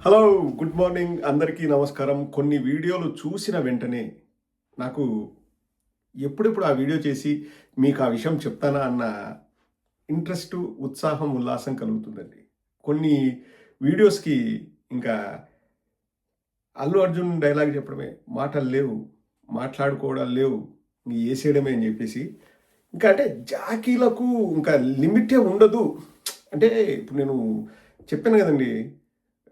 Hello good morning అందరికీ నమస్కారం. కొన్ని వీడియోలు చూసిన వెంటనే నాకు ఎప్పుడెప్పుడు ఆ వీడియో చేసి మీకు ఆ విషయం చెప్తానా అన్న ఇంట్రెస్ట్ ఉత్సాహం ఉల్లాసం కలుగుతుందండి. కొన్ని వీడియోస్కి ఇంకా అల్లు అర్జున్ డైలాగ్ చెప్పడమే. మాటలు లేవు మాట్లాడుకోవడం లేవు వేసేయడమే అని చెప్పేసి. ఇంకా అంటే జాకీలకు ఇంకా లిమిటే ఉండదు. అంటే ఇప్పుడు నేను చెప్పాను కదండి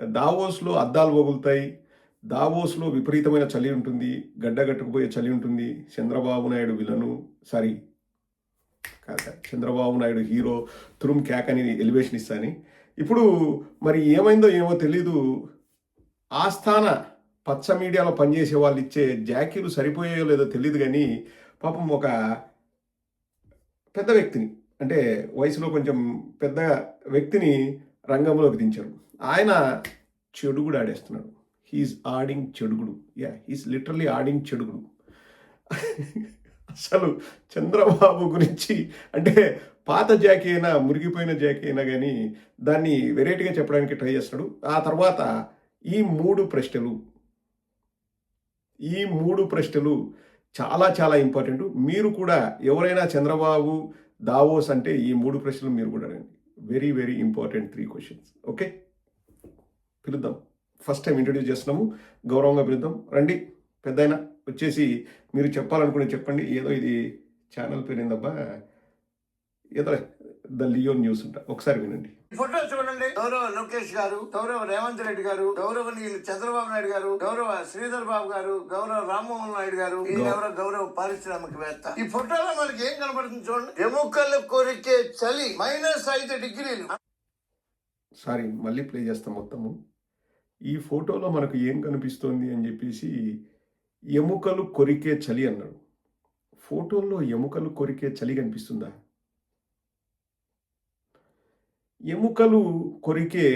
దావోస్లో అద్దాలు వగులుతాయి. దావోస్లో విపరీతమైన చలి ఉంటుంది. గడ్డగట్టుకుపోయే చలి ఉంటుంది. చంద్రబాబు నాయుడు విలను సారీ కాదు, చంద్రబాబు నాయుడు హీరో తురుమ్ క్యాక్ అని ఎలివేషన్ ఇస్తాని ఇప్పుడు మరి ఏమైందో ఏమో తెలీదు. ఆస్థాన పచ్చ మీడియాలో పనిచేసే వాళ్ళు ఇచ్చే జాకీలు సరిపోయాయో లేదో తెలియదు కానీ పాపం ఒక పెద్ద వ్యక్తిని అంటే వయసులో కొంచెం పెద్ద వ్యక్తిని రంగంలోకి దించారు. ఆయన చెడుగుడు ఆడేస్తున్నాడు. హీఈస్ ఆడింగ్ చెడుగుడు. యా హీస్ లిటరలీ ఆడింగ్ చెడుగుడు. అసలు చంద్రబాబు గురించి అంటే పాత జాకీ అయినా మురిగిపోయిన జాకీ అయినా కానీ దాన్ని వెరైటీగా చెప్పడానికి ట్రై చేస్తున్నాడు. ఆ తర్వాత ఈ మూడు ప్రశ్నలు ఈ మూడు ప్రశ్నలు చాలా చాలా ఇంపార్టెంట్ మీరు కూడా ఎవరైనా చంద్రబాబు దావోస్ అంటే ఈ మూడు ప్రశ్నలు మీరు కూడా రండి very very important three questions okay పిలుద్దాం. ఫస్ట్ టైం ఇంట్రడ్యూస్ చేస్తున్నాము. గౌరవంగా పిలుద్దాం. రండి. పెద్దయినా వచ్చేసి మీరు చెప్పాలనుకునే చెప్పండి. ఏదో ఇది ఛానల్ పేరు ఏందబ్బా ఏదో ద లియో న్యూస్ ఉంటా ఒకసారి వినండి. ఫోటో చూడండి. గౌరవ లోకేష్ గారు గౌరవ రేవంత్ రెడ్డి గారు గౌరవనీయులు చంద్రబాబు నాయుడు గారు గౌరవ శ్రీధర్ బాబు గారు గౌరవ రామ్మోహన్ నాయుడు గారు ఎవరో గౌరవ పారిశ్రామికవేత్త. ఈ ఫోటోలో మనకి ఏం కనబడుతుంది చూడండి? ఎముకలు కొరికే చలి మైనస్ ఐదు డిగ్రీలు. సారీ మళ్ళీ ప్లే చేస్తాం మొత్తము. ఈ ఫోటోలో మనకు ఏం కనిపిస్తోంది అని చెప్పేసి ఎముకలు కొరికే చలి అన్నాడు. ఫోటోల్లో ఎముకలు కొరికే చలి కనిపిస్తుందా? ఎముకలు కొరికే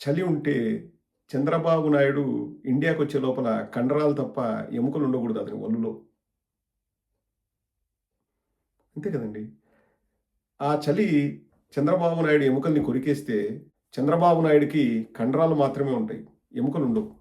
చలి ఉంటే చంద్రబాబు నాయుడు ఇండియాకు వచ్చే లోపల కండరాలు తప్ప ఎముకలు ఉండకూడదు అతని ఒళ్ళులో. అంతే కదండి. ఆ చలి చంద్రబాబు నాయుడు ఎముకల్ని కొరికేస్తే చంద్రబాబు నాయుడికి కండరాలు మాత్రమే ఉంటాయి ఎముకలు ఉండవు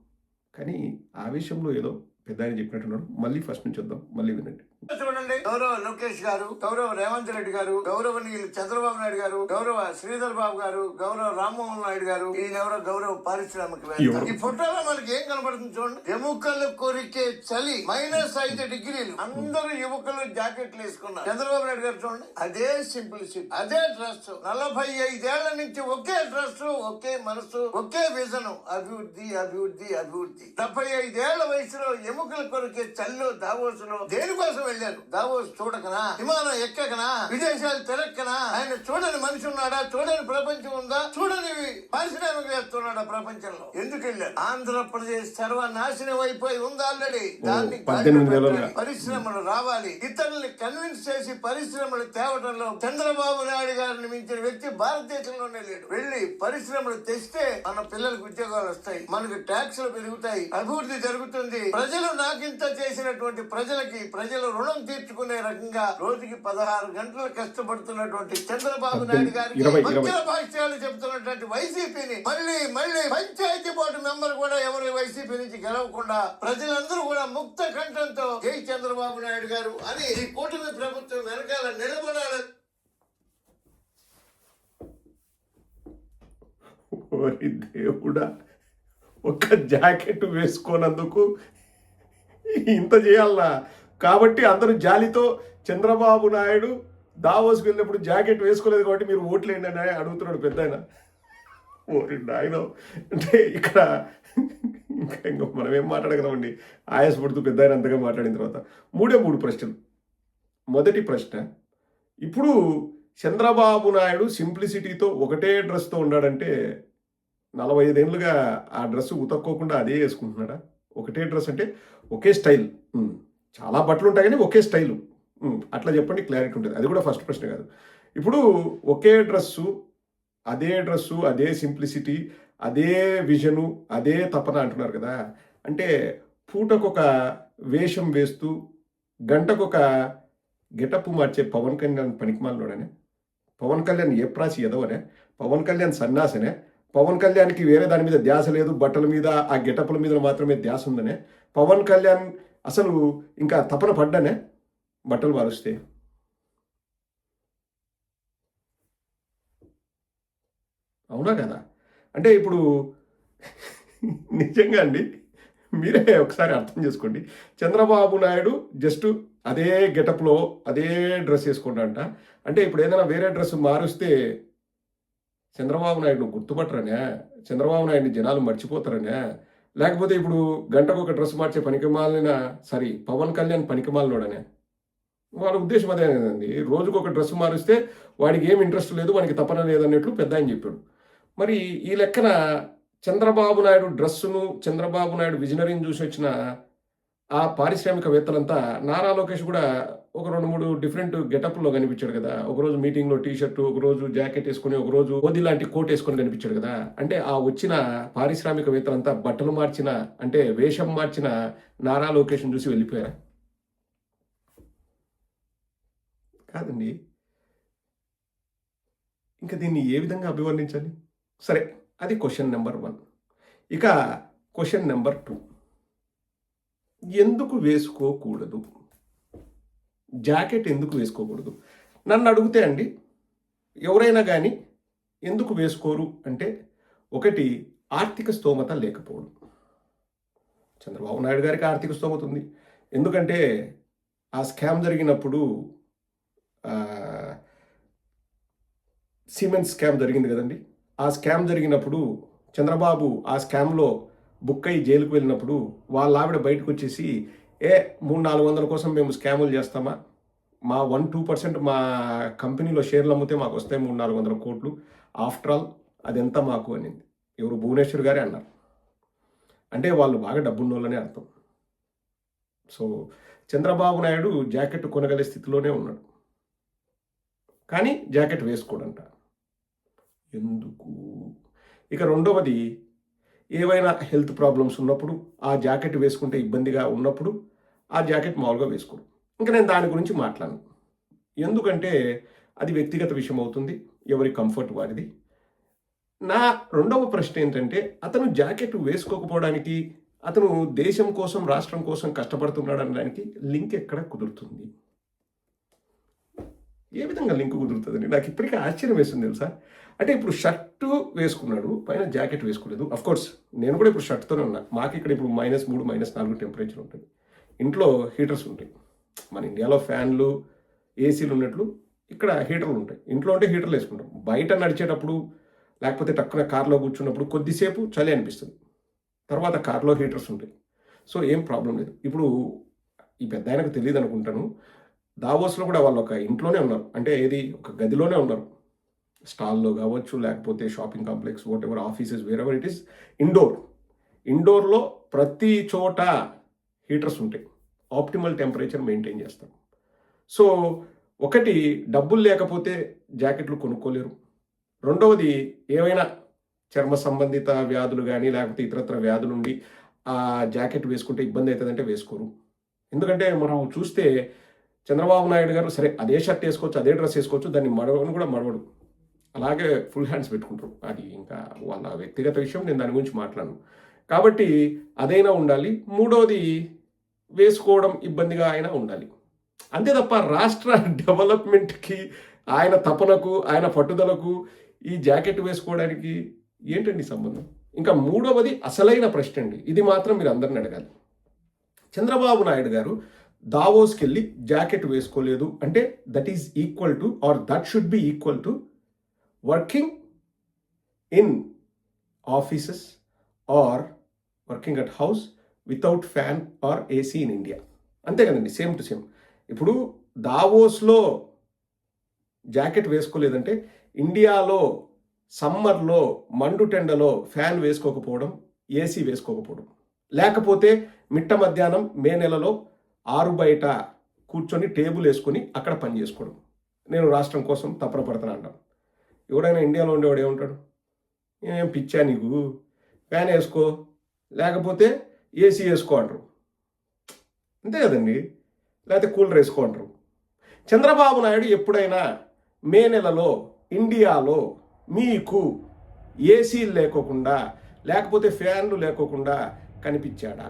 కానీ ఆవేశంలో ఏదో పెద్ద ఆయన చెప్పినట్టున్నాడు. మళ్ళీ ఫస్ట్ నుంచి వద్దాం మళ్ళీ వినండి. చూడండి. గౌరవ లోకేష్ గారు గౌరవ రేవంత్ రెడ్డి గారు గౌరవనీయులు చంద్రబాబు నాయుడు గారు గౌరవ శ్రీధర్ బాబు గారు గౌరవ రామ్మోహన్ నాయుడు గారు ఈయన ఎవరో గౌరవ పారిశ్రామికవేత్త? ఈ ఫోటోలో మనకి ఏం కనబడుతుంది చూడండి? ఎముకలు కొరికే చలి మైనస్ ఐదు డిగ్రీలు. అందరూ యువకులు జాకెట్లు వేసుకున్నారు. చంద్రబాబు నాయుడు గారు చూడండి. అదే సింప్లిసిటీ అదే డ్రెస్. నలభై ఐదేళ్ళ నుంచి ఒకే డ్రెస్ ఒకే మనసు ఒకే విజన్. అభివృద్ధి అభివృద్ధి అభివృద్ధి. డెబ్బై ఐదేళ్ళ వయసులో ఎముకలు కొరికే చల్లో దావోసులో దేనికోసం వెళ్ళారు దావోస్ చూడకనా? విమానం ఎక్కకనా? విదేశాలు తిరక్కనా? ఆయన చూడని మనిషి ఉన్నాడా? చూడని ప్రపంచం ఉందా? చూడని పారిశ్రామికవేత్త ఉన్నాడా ప్రపంచంలో? ఎందుకు వెళ్ళారు ఆంధ్రప్రదేశ్ సర్వనాశనం అయిపోయి ఉంది ఆల్రెడీ? దాన్ని. పరిశ్రమలు రావాలి. ఇతరుల్ని కన్విన్స్ చేసి పరిశ్రమలు తేవడంలో చంద్రబాబు నాయుడు గారిని మించిన వ్యక్తి భారతదేశంలోనే లేడు. వెళ్ళి పరిశ్రమలు తెస్తే మన పిల్లలకు ఉద్యోగాలు వస్తాయి. మనకు ట్యాక్సులు పెరుగుతాయి. అభివృద్ధి జరుగుతుంది. ప్రజలు నాకింత చేసినటువంటి ప్రజలకి ప్రజలు రుణం తీర్చుకునే రకంగా రోజుకి పదహారు గంటలు కష్టపడుతున్నటువంటి చంద్రబాబు నాయుడు గారికి భాష్యాలు చెబుతున్నటువంటి వైసీపీని మళ్ళీ మళ్ళీ పంచాయతీ బోర్డు మెంబర్ కూడా ఎవరు వైసీపీ నుంచి గెలవకుండా ప్రజలందరూ కూడా ముక్త కంఠంతో జై చంద్రబాబు నాయుడు గారు అని ఈ కూటమి ప్రభుత్వం వెనకాల నిలబడాలి. ఓరి దేవుడా ఒక్క జాకెట్ వేసుకోనందుకు ఇంత చేయాలనా? కాబట్టి అందరూ జాలితో చంద్రబాబు నాయుడు దావోస్కి వెళ్ళినప్పుడు జాకెట్ వేసుకోలేదు కాబట్టి మీరు ఓట్లేండి అని అడుగుతున్నాడు పెద్ద ఆయన ఓరి ఆయన అంటే ఇక్కడ ఇంకా ఇంకా మనం ఏం మాట్లాడగలమండి? ఆయాసపడుతూ పెద్ద ఆయన అంతగా మాట్లాడిన తర్వాత. మూడే మూడు ప్రశ్నలు. మొదటి ప్రశ్న ఇప్పుడు చంద్రబాబు నాయుడు సింప్లిసిటీతో ఒకటే డ్రెస్తో ఉన్నాడంటే నలభై ఐదేళ్ళుగా ఆ డ్రెస్ ఉతక్కోకుండా అదే వేసుకుంటున్నాడా? ఒకటే డ్రెస్ అంటే ఒకే స్టైల్. చాలా బట్టలు ఉంటాయి కానీ ఒకే స్టైలు. అట్లా చెప్పండి క్లారిటీ ఉంటుంది. అది కూడా ఫస్ట్ ప్రశ్న కాదు. ఇప్పుడు ఒకే డ్రెస్సు అదే డ్రెస్సు అదే సింప్లిసిటీ అదే విజను అదే తపన అంటున్నారు కదా. అంటే పూటకొక వేషం వేస్తూ గంటకొక గెటప్ మార్చే పవన్ కళ్యాణ్ పనికిమాలలోనే పవన్ కళ్యాణ్ ఏ ప్రాసి ఎదవనే పవన్ కళ్యాణ్ సన్నాసనే పవన్ కళ్యాణ్కి వేరే దాని మీద ధ్యాస లేదు బట్టల మీద ఆ గెటప్ల మీద మాత్రమే ధ్యాస ఉందనే పవన్ కళ్యాణ్ అసలు ఇంకా తపన పడ్డానే బట్టలు మారుస్తే అవునా కదా? అంటే ఇప్పుడు నిజంగా అండి మీరే ఒకసారి అర్థం చేసుకోండి. చంద్రబాబు నాయుడు జస్ట్ అదే గెటప్లో అదే డ్రెస్ వేసుకుంటాంట అంటే ఇప్పుడు ఏదైనా వేరే డ్రెస్ మారుస్తే చంద్రబాబు నాయుడు గుర్తుపట్టరనే? చంద్రబాబు నాయుడిని జనాలు మర్చిపోతారనే? లేకపోతే ఇప్పుడు గంటకు ఒక డ్రెస్ మార్చే పనికిమాలిన సారీ పవన్ కళ్యాణ్ పనికిమాలినోడనే. వాళ్ళ ఉద్దేశం అదేనండి రోజుకు ఒక డ్రెస్ మారిస్తే వాడికి ఏం ఇంట్రెస్ట్ లేదు వాడికి తపన లేదన్నట్లు పెద్ద ఆయన చెప్పాడు. మరి ఈ లెక్కన చంద్రబాబు నాయుడు డ్రెస్సును చంద్రబాబు నాయుడు విజనరీని చూసి వచ్చిన ఆ పారిశ్రామికవేత్తలంతా నారా లోకేష్ కూడా ఒక రెండు మూడు డిఫరెంట్ గెటప్లో కనిపించాడు కదా. ఒకరోజు మీటింగ్లో టీ షర్ట్ ఒకరోజు జాకెట్ వేసుకుని ఒకరోజు ఓది లాంటి కోట్ వేసుకొని కనిపించాడు కదా. అంటే ఆ వచ్చిన పారిశ్రామికవేత్తలంతా బట్టలు మార్చిన అంటే వేషం మార్చిన నారా లొకేషన్ చూసి వెళ్ళిపోయారా? కాదండి. ఇంకా దీన్ని ఏ విధంగా అభివర్ణించాలి? సరే అది క్వశ్చన్ నెంబర్ వన్ ఇక క్వశ్చన్ నెంబర్ టూ ఎందుకు వేసుకోకూడదు? జాకెట్ ఎందుకు వేసుకోకూడదు? నన్ను అడిగితే అండి ఎవరైనా కానీ ఎందుకు వేసుకోరు అంటే ఒకటి ఆర్థిక స్తోమత లేకపోవడం. చంద్రబాబు నాయుడు గారికి ఆర్థిక స్తోమత ఉంది. ఎందుకంటే ఆ స్కామ్ జరిగినప్పుడు సిమెంట్ స్కామ్ జరిగింది కదండి. ఆ స్కామ్ జరిగినప్పుడు చంద్రబాబు ఆ స్కామ్లో బుక్ అయ్యి జైలుకు వెళ్ళినప్పుడు వాళ్ళ ఆవిడ బయటకు వచ్చేసి ఏ మూడు నాలుగు వందల కోసం మేము స్కాములు చేస్తామా? మా వన్ టూ పర్సెంట్ మా కంపెనీలో షేర్లు అమ్మితే మాకు వస్తాయి మూడు నాలుగు వందల కోట్లు. ఆఫ్టర్ ఆల్ అదెంత మాకు అనింది. ఎవరు భువనేశ్వర్ గారే అన్నారు. అంటే వాళ్ళు బాగా డబ్బున్నోళ్ళనే అర్థం. సో చంద్రబాబు నాయుడు జాకెట్ కొనగలే స్థితిలోనే ఉన్నాడు. కానీ జాకెట్ వేసుకోడంట. ఎందుకు? ఇక రెండవది ఏవైనా హెల్త్ ప్రాబ్లమ్స్ ఉన్నప్పుడు ఆ జాకెట్ వేసుకుంటే ఇబ్బందిగా ఉన్నప్పుడు ఆ జాకెట్ మామూలుగా వేసుకోరు ఇంకా నేను దాని గురించి మాట్లాడను. ఎందుకంటే అది వ్యక్తిగత విషయం అవుతుంది ఎవరి కంఫర్ట్ వారిది. నా రెండవ ప్రశ్న ఏంటంటే అతను జాకెట్ వేసుకోకపోవడానికి అతను దేశం కోసం రాష్ట్రం కోసం కష్టపడుతున్నాడు అనడానికి లింక్ ఎక్కడ కుదురుతుంది? ఏ విధంగా లింక్ కుదురుతుందండి? నాకు ఇప్పటికీ ఆశ్చర్యం వేస్తుంది తెలుసా? అంటే ఇప్పుడు షర్టు వేసుకున్నాడు పైన జాకెట్ వేసుకోలేదు. అఫ్కోర్స్ నేను కూడా ఇప్పుడు షర్ట్తోనే ఉన్నా. మాకు ఇక్కడ ఇప్పుడు మైనస్ మూడు మైనస్ నాలుగు టెంపరేచర్ ఉంటుంది. ఇంట్లో హీటర్స్ ఉంటాయి. మన ఇండియాలో ఫ్యాన్లు ఏసీలు ఉన్నట్లు ఇక్కడ హీటర్లు ఉంటాయి. ఇంట్లో ఉంటే హీటర్లు వేసుకుంటాం. బయట నడిచేటప్పుడు లేకపోతే టక్కున కార్లో కూర్చున్నప్పుడు కొద్దిసేపు చలి అనిపిస్తుంది. తర్వాత కార్లో హీటర్స్ ఉంటాయి. సో ఏం ప్రాబ్లం లేదు. ఇప్పుడు ఈ పెద్ద ఆయనకు తెలియదు అనుకుంటాను. దావోస్లో కూడా వాళ్ళు ఒక ఇంట్లోనే ఉన్నారు. అంటే ఏది? ఒక గదిలోనే ఉన్నారు. స్టాల్లో కావచ్చు లేకపోతే shopping complex whatever offices wherever it is indoor. ఇండోర్లో ప్రతి చోట హీటర్స్ ఉంటాయి. ఆప్టిమల్ టెంపరేచర్ మెయింటైన్ చేస్తాం. సో ఒకటి డబ్బులు లేకపోతే జాకెట్లు కొనుక్కోలేరు. రెండవది ఏవైనా చర్మ సంబంధిత వ్యాధులు కానీ లేకపోతే ఇతరత్ర వ్యాధులు ఉండి ఆ జాకెట్ వేసుకుంటే ఇబ్బంది అవుతుందంటే వేసుకోరు. ఎందుకంటే మనం చూస్తే చంద్రబాబు నాయుడు గారు సరే అదే షర్ట్ వేసుకోవచ్చు అదే డ్రెస్ వేసుకోవచ్చు దాన్ని మడవను కూడా మడవడు. అలాగే ఫుల్ హ్యాండ్స్ పెట్టుకుంటారు. అది ఇంకా వాళ్ళ వ్యక్తిగత విషయం నేను దాని గురించి మాట్లాడను. కాబట్టి అదైనా ఉండాలి. మూడోది వేసుకోవడం ఇబ్బందిగా ఆయన ఉండాలి. అంతే తప్ప రాష్ట్ర డెవలప్మెంట్కి ఆయన తపనకు ఆయన పట్టుదలకు ఈ జాకెట్ వేసుకోవడానికి ఏంటండి సంబంధం? ఇంకా మూడవది అసలైన ప్రశ్న అండి. ఇది మాత్రం మీరు అందరిని అడగాలి. చంద్రబాబు నాయుడు గారు దావోస్కి వెళ్ళి జాకెట్ వేసుకోలేదు అంటే that is equal to or that should be equal to working in offices or working at house without fan or AC in India అంతే కదండి సేమ్ టు సేమ్ ఇప్పుడు దావోస్లో జాకెట్ వేసుకోలేదంటే ఇండియాలో సమ్మర్లో మండు టెండలో ఫ్యాన్ వేసుకోకపోవడం ఏసీ వేసుకోకపోవడం. లేకపోతే మిట్ట మధ్యాహ్నం మే నెలలో ఆరు బయట కూర్చొని టేబుల్ వేసుకొని అక్కడ పని చేసుకోవడం. నేను రాష్ట్రం కోసం తపన పడుతున్నా అంటాం. ఎవడైనా ఇండియాలో ఉండేవాడు ఏమంటాడు? ఏం పిచ్చా నీకు? ఫ్యాన్ వేసుకో. లేకపోతే ఏసీ వేసుకో అంటారు అంతే కదండి? లేకపోతే కూలర్ వేసుకో అంటారు చంద్రబాబు నాయుడు ఎప్పుడైనా మే నెలలో ఇండియాలో మీకు ఏసీలు లేకోకుండా లేకపోతే ఫ్యాన్లు లేకోకుండా కనిపించాడా?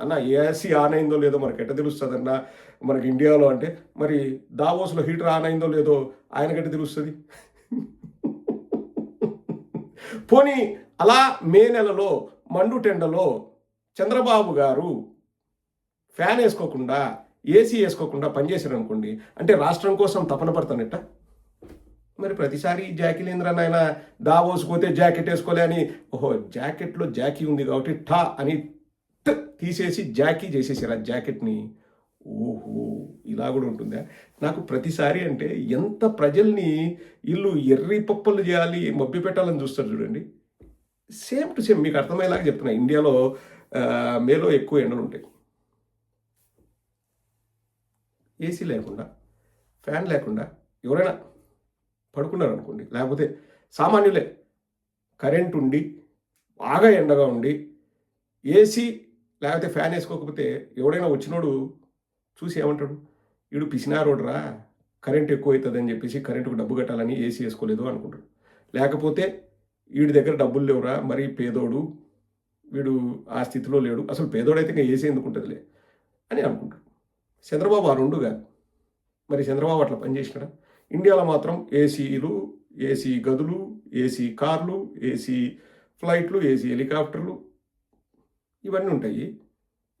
అన్న ఏసీ ఆన్ అయిందో లేదో మనకి ఎట్ట తెలుస్తుంది అన్న మనకి ఇండియాలో అంటే మరి దావోస్లో హీటర్ ఆన్ అయిందో లేదో ఆయనకట్ట తెలుస్తుంది? పోనీ అలా మే నెలలో మండుటెండలో చంద్రబాబు గారు ఫ్యాన్ వేసుకోకుండా ఏసీ వేసుకోకుండా పనిచేశారు అనుకోండి అంటే రాష్ట్రం కోసం తపన పడతానట. మరి ప్రతిసారి జాకీలేంద్ర నాయన దావోస్ పోతే జాకెట్ వేసుకోలే అని ఓహో జాకెట్లో జాకీ ఉంది కాబట్టి ఠా అని తీసేసి జాకీ చేసేసారు ఆ జాకెట్ని. ఓహో ఇలా కూడా ఉంటుందా? నాకు ప్రతిసారి అంటే ఎంత ప్రజల్ని ఇల్లు ఎర్రి పప్పలు చేయాలి మబ్బి పెట్టాలని చూస్తారు చూడండి. సేమ్ టు సేమ్ మీకు అర్థమయ్యేలాగా చెప్తున్నా. ఇండియాలో మేలో ఎక్కువ ఎండలు ఉంటాయి. ఏసీ లేకుండా ఫ్యాన్ లేకుండా ఎవరైనా పడుకున్నారు అనుకోండి లేకపోతే సామాన్యులే కరెంట్ ఉండి బాగా ఎండగా ఉండి ఏసీ లేకపోతే ఫ్యాన్ వేసుకోకపోతే ఎవడైనా వచ్చినోడు చూసి ఏమంటాడు? వీడు పిసినారోడ్రా కరెంట్ ఎక్కువ అవుతుందని చెప్పేసి కరెంటుకు డబ్బు కట్టాలని ఏసీ వేసుకోలేదు అనుకుంటాడు. లేకపోతే వీడి దగ్గర డబ్బులు లేవురా మరి పేదోడు వీడు ఆ స్థితిలో లేడు. అసలు పేదోడైతే ఇంకా ఏసీ ఎందుకు ఉంటుందిలే అని అనుకుంటాడు. చంద్రబాబు ఆ రెండు కాదు మరి చంద్రబాబు అట్లా పనిచేసినాడా ఇండియాలో మాత్రం ఏసీలు ఏసీ గదులు ఏసీ కార్లు ఏసీ ఫ్లైట్లు ఏసీ హెలికాప్టర్లు ఇవన్నీ ఉంటాయి.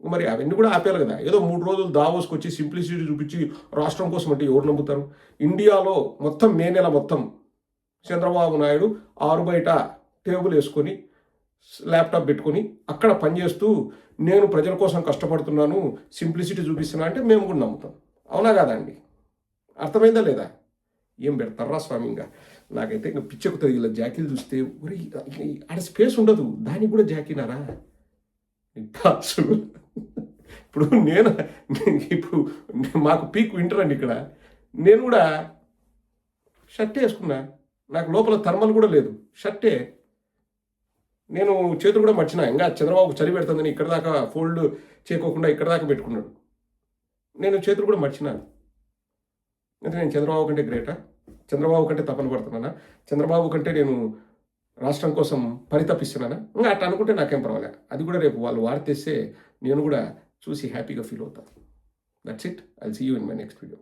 మరి అవన్నీ కూడా ఆపేయాలి కదా. ఏదో మూడు రోజులు దావోస్కి వచ్చి సింప్లిసిటీ చూపించి రాష్ట్రం కోసం అంటే ఎవరు నమ్ముతారు? ఇండియాలో మొత్తం మే నెల మొత్తం చంద్రబాబు నాయుడు ఆరు బయట టేబుల్ వేసుకొని ల్యాప్టాప్ పెట్టుకొని అక్కడ పనిచేస్తూ నేను ప్రజల కోసం కష్టపడుతున్నాను సింప్లిసిటీ చూపిస్తున్నా అంటే మేము కూడా నమ్ముతాం. అవునా కాదండి అర్థమైందా లేదా? ఏం పెడతారా స్వామి ఇంకా? నాకైతే ఇంకా పిచ్చెక్కుతుంది ఇలా జాకీలు చూస్తే ఒరే ఆడ స్పేస్ ఉండదు. దానికి కూడా జాకీనారా? అసలు ఇప్పుడు నేను ఇప్పుడు మాకు పీక్ వింటర్ అండి ఇక్కడ. నేను కూడా షర్ట్ వేసుకున్నా. నాకు లోపల థర్మల్ కూడా లేదు. షర్టే. నేను చేతులు కూడా మర్చిన. ఇంకా చంద్రబాబు చలి పెడుతుందని ఇక్కడ దాకా ఫోల్డ్ చేయకోకుండా ఇక్కడ దాకా పెట్టుకున్నాడు. నేను చేతులు కూడా మర్చినాను అంటే నేను చంద్రబాబు కంటే గ్రేటా? చంద్రబాబు కంటే తపన పడుతున్నానా? చంద్రబాబు కంటే నేను రాష్ట్రం కోసం పరితపిస్తున్నానా? ఇంకా అట్లా అనుకుంటే నాకేం పర్వాలే. అది కూడా రేపు వాళ్ళు వాడితేస్తే నేను కూడా చూసి హ్యాపీగా ఫీల్ అవుతాను that's it I see you in my next video